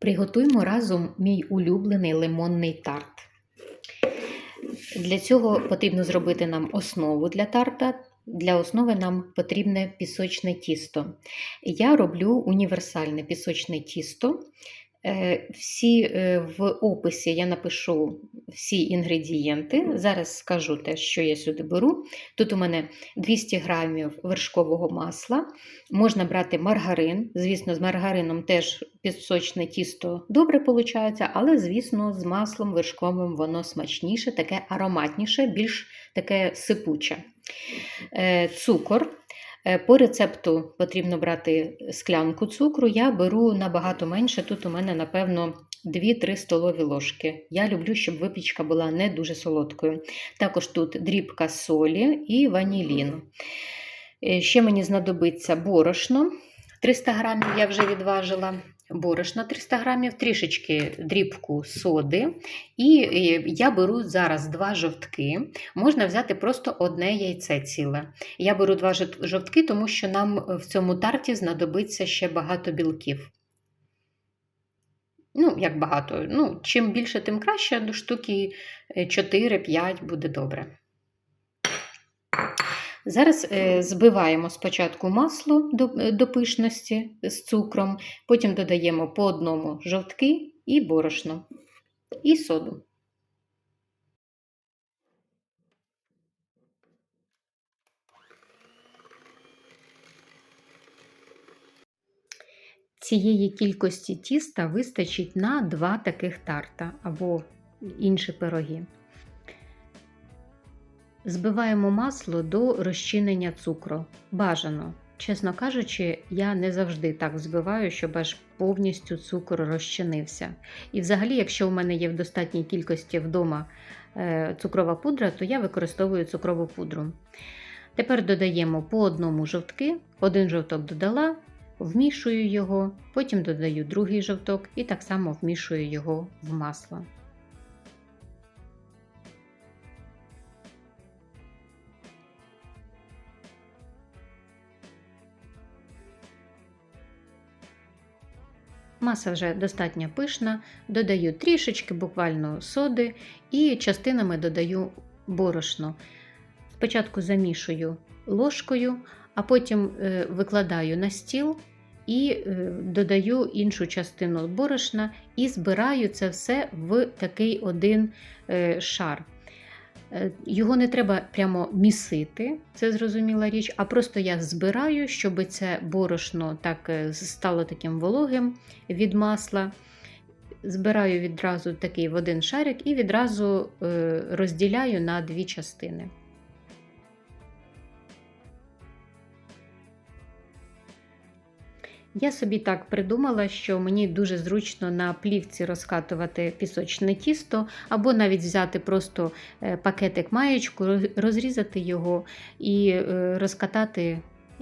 Приготуймо разом мій улюблений лимонний тарт. Для цього потрібно зробити нам основу для тарта. Для основи нам потрібне пісочне тісто. Я роблю універсальне пісочне тісто. Е, Всі е, в описі я напишу всі інгредієнти. Зараз скажу те, що я сюди беру. Тут у мене 200 грамів вершкового масла. Можна брати маргарин. Звісно, з маргарином теж пісочне тісто добре виходить, але, звісно, з маслом вершковим воно смачніше, таке ароматніше, більш таке сипуче. Е, Цукор. Е, По рецепту потрібно брати склянку цукру. Я беру набагато менше. Тут у мене, напевно, 2-3 столові ложки. Я люблю, щоб випічка була не дуже солодкою. Також тут дрібка солі і ванілін. Е, Ще мені знадобиться борошно. 300 грамів я вже відважила. Борошна 300 грамів, трішечки дрібку соди. І е, я беру зараз два жовтки. Можна взяти просто одне яйце ціле. Я беру два жовтки, тому що нам в цьому тарті знадобиться ще багато білків. Ну, як багато. Ну, чим більше, тим краще. До штуки 4-5 буде добре. Зараз е, збиваємо спочатку масло е, до пишності з цукром, потім додаємо по одному жовтки і борошно, і соду. Цієї кількості тіста вистачить на два таких тарта або інші пироги. Збиваємо масло до розчинення цукру. Бажано. Чесно кажучи, я не завжди так збиваю, щоб аж повністю цукор розчинився. І взагалі, якщо у мене є в достатній кількості вдома е, цукрова пудра, то я використовую цукрову пудру. Тепер додаємо по одному жовтки, один жовток додала, вмішую його, потім додаю другий жовток і так само вмішую його в масло. Маса вже достатньо пишна, додаю трішечки буквально соди і частинами додаю борошно. Спочатку замішую ложкою, а потім е, викладаю на стіл і е, додаю іншу частину борошна і збираю це все в такий один е, шар. Е, Його не треба прямо місити, це зрозуміла річ, а просто я збираю, щоб це борошно так е, стало таким вологим від масла. Збираю відразу такий в один шарик і відразу е, розділяю на дві частини. Я собі так придумала, що мені дуже зручно на плівці розкатувати пісочне тісто, або навіть взяти просто е, пакетик маєчку, розрізати його і е, розкатати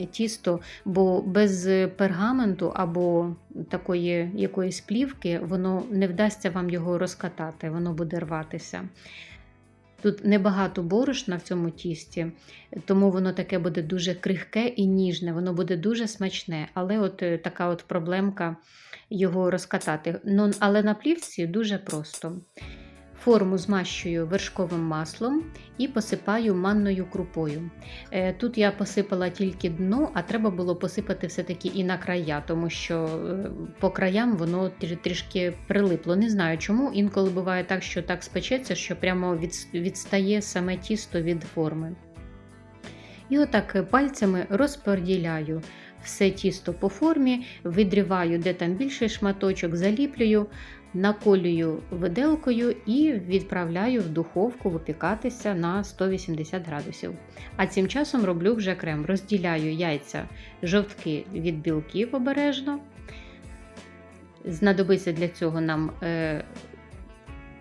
тісто, бо без пергаменту або такої якоїсь плівки воно не вдасться вам його розкатати, воно буде рватися. Тут небагато борошна в цьому тісті, тому воно таке буде дуже крихке і ніжне, воно буде дуже смачне, але от е, така от проблемка його розкатати. Ну, але на плівці дуже просто. Форму змащую вершковим маслом і посипаю манною крупою. Е, Тут я посипала тільки дно, а треба було посипати все-таки і на края, тому що е, по краям воно трішки прилипло. Не знаю чому. Інколи буває так, що так спечеться, що прямо відстає саме тісто від форми. І отак е, пальцями розподіляю все тісто по формі, відриваю, де там більший шматочок, заліплюю, наколюю виделкою і відправляю в духовку випікатися на 180 градусів. А цим часом роблю вже крем. Розділяю яйця жовтки від білків обережно. Знадобиться для цього нам е,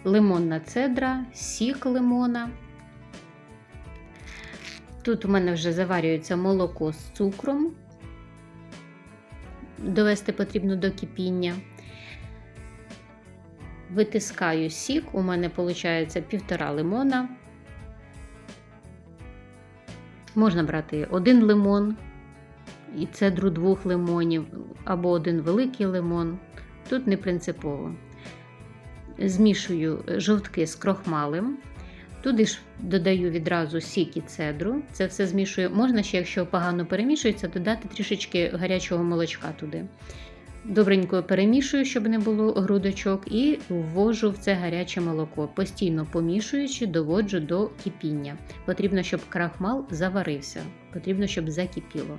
лимонна цедра, сік лимона. Тут у мене вже заварюється молоко з цукром. Довести потрібно до кипіння. Витискаю сік, у мене виходить півтора лимона. Можна брати один лимон і цедру двох лимонів, або один великий лимон. тут не принципово. Змішую жовтки з крохмалем. Туди ж додаю відразу сік і цедру. Це все змішую. Можна ще, якщо погано перемішується, додати трішечки гарячого молочка туди. Добренько перемішую, щоб не було грудочок, і ввожу в це гаряче молоко, постійно помішуючи, доводжу до кипіння. Потрібно, щоб крахмал заварився, потрібно, щоб закипіло.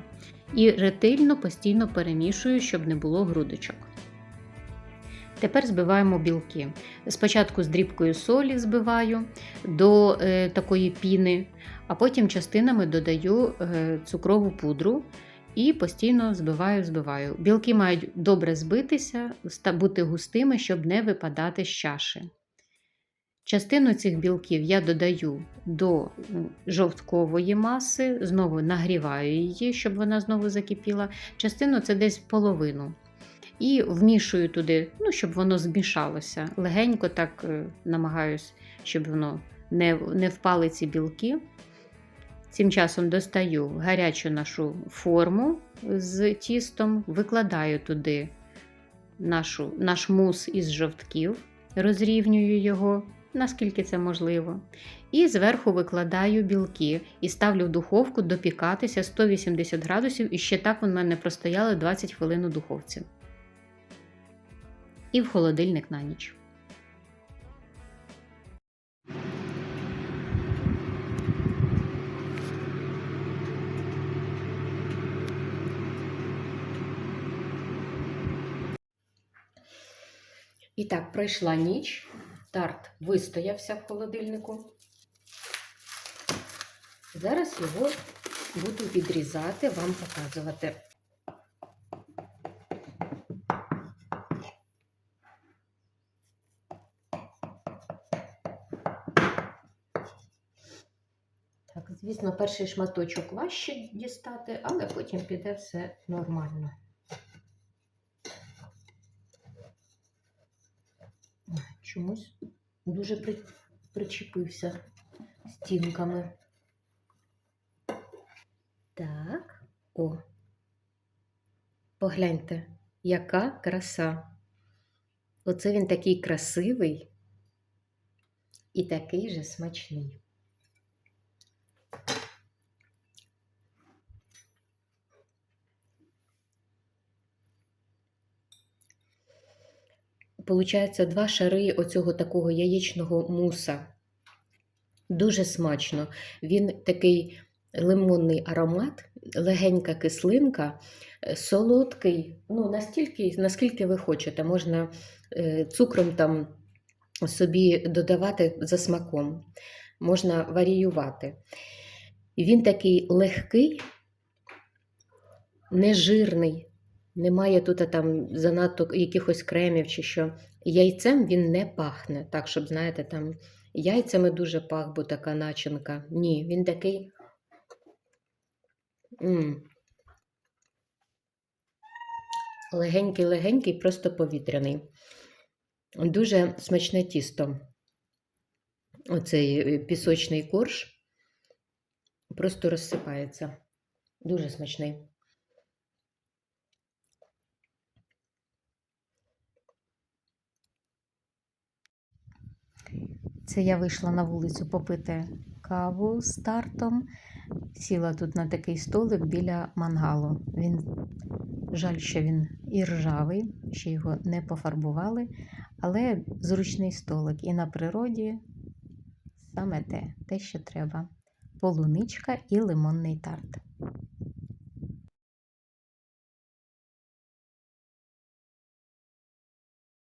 І ретельно постійно перемішую, щоб не було грудочок. Тепер збиваємо білки. Спочатку з дрібкою солі збиваю до е, такої піни, а потім частинами додаю е, цукрову пудру і постійно збиваю, збиваю. Білки мають добре збитися, бути густими, щоб не випадати з чаші. Частину цих білків я додаю до жовткової маси, знову нагріваю її, щоб вона знову закипіла. Частину це десь половину. І вмішую туди, ну, щоб воно змішалося. Легенько так е, намагаюсь, щоб воно не, не впали ці білки. Цим часом достаю гарячу нашу форму з тістом, викладаю туди нашу, наш мус із жовтків, розрівнюю його, наскільки це можливо. І зверху викладаю білки і ставлю в духовку допікатися 180 градусів, і ще так у мене простояли 20 хвилин у духовці. І в холодильник на ніч. І так, пройшла ніч. Тарт вистоявся в холодильнику. Зараз його буду відрізати, вам показувати. Так, звісно, перший шматочок важче дістати, але потім піде все нормально. Чомусь дуже при... причепився стінками. Так, о. Погляньте, яка краса. Оце він такий красивий і такий же смачний. Получається два шари оцього такого яєчного муса. Дуже смачно. Він такий лимонний аромат, легенька кислинка, е, солодкий, ну, настільки, наскільки ви хочете. Можна е, цукром там собі додавати за смаком, можна варіювати. Він такий легкий, нежирний, немає тут там занадто якихось кремів чи що. Яйцем він не пахне, так, щоб, знаєте, там яйцями дуже пах, бо така начинка. Ні, він такий. Легенький-легенький, просто повітряний. Дуже смачне тісто. Оцей е, пісочний корж просто розсипається. Дуже смачний. Це я вийшла на вулицю попити каву з тартом. Сіла тут на такий столик біля мангалу. Він жаль, що він і ржавий, ще його не пофарбували, але зручний столик. І на природі саме те, те, що треба. Полуничка і лимонний тарт.